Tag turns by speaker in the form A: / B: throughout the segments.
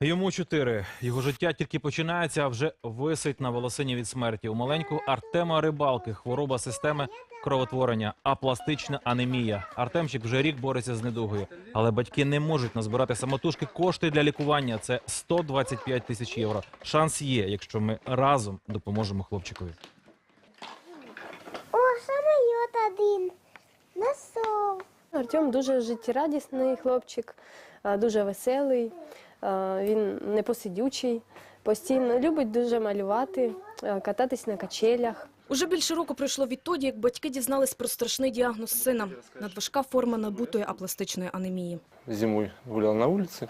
A: Йому чотири. Його життя тільки починається, а вже висить на волосині від смерті. У маленького Артема Рибалки хвороба системи кровотворення, апластична анемія. Артемчик вже рік бореться з недугою, але батьки не можуть назбирати самотужки кошти для лікування. Це 125 тисяч євро. Шанс є, якщо ми разом допоможемо хлопчикові.
B: О, самоліт один. Носов.
C: Артем дуже життєрадісний хлопчик, дуже веселий, а, він непосидючий, постійно любить дуже малювати, кататись на качелях.
D: Уже більше року пройшло відтоді, як батьки дізнались про страшний діагноз сина – надважка форма набутої апластичної анемії.
E: Зимой гулял на улице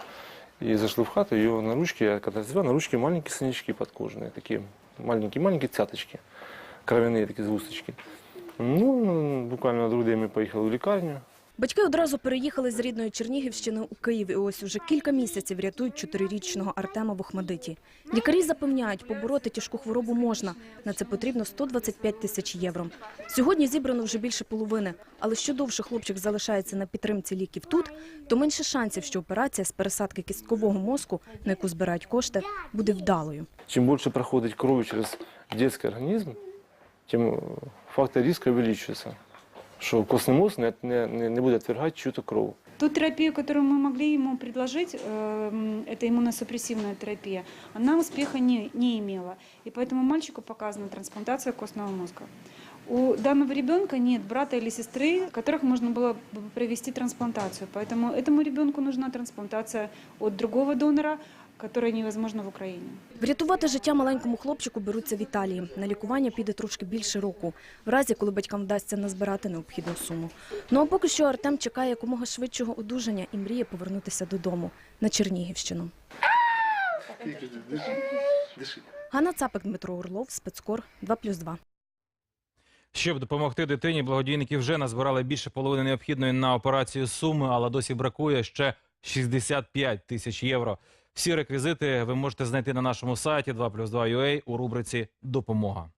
E: и зашли в хату, ее на ручке, я когда развивал, на ручке маленькие синячки подкожные, такие маленькие-маленькие цяточки, кровяные такие звусточки. Ну, буквально на другий день ми поїхали в лікарню.
D: Батьки одразу переїхали з рідної Чернігівщини у Київ і ось уже кілька місяців рятують чотирирічного Артема в Охмадиті. Лікарі запевняють, побороти тяжку хворобу можна. На це потрібно 125 тисяч євро. Сьогодні зібрано вже більше половини, але що довше хлопчик залишається на підтримці ліків тут, то менше шансів, що операція з пересадки кісткового мозку, на яку збирають кошти, буде вдалою.
E: Чим більше проходить крові через дитячий організм, тим фактор риска увеличивается, що костний мозг не, не, не не буде відвергати чью-то кров.
F: Ту терапию, которую мы могли ему предложить, эм, это иммуносупрессивная терапия, она успеха не, не имела. И поэтому мальчику показана трансплантация костного мозга. У данного ребенка нет брата или сестры, которых можно было бы провести трансплантацию. Поэтому этому ребенку нужна трансплантация от другого донора, которая невозможна в Украине.
D: Врятувати життя маленькому хлопчику беруться в Італії. На лікування піде трошки більше року, в разі, коли батькам вдасться назбирати необхідну суму. Ну а поки що Артем чекає якомога швидшого одужання і мріє повернутися додому на Чернігівщину. Ганна Цапик, Дмитро Орлов, спецкор 2+,2.
A: Щоб допомогти дитині, благодійники вже назбирали більше половини необхідної на операцію суми, але досі бракує ще 65 тисяч євро. Всі реквізити ви можете знайти на нашому сайті 2+,2.ua у рубриці «Допомога».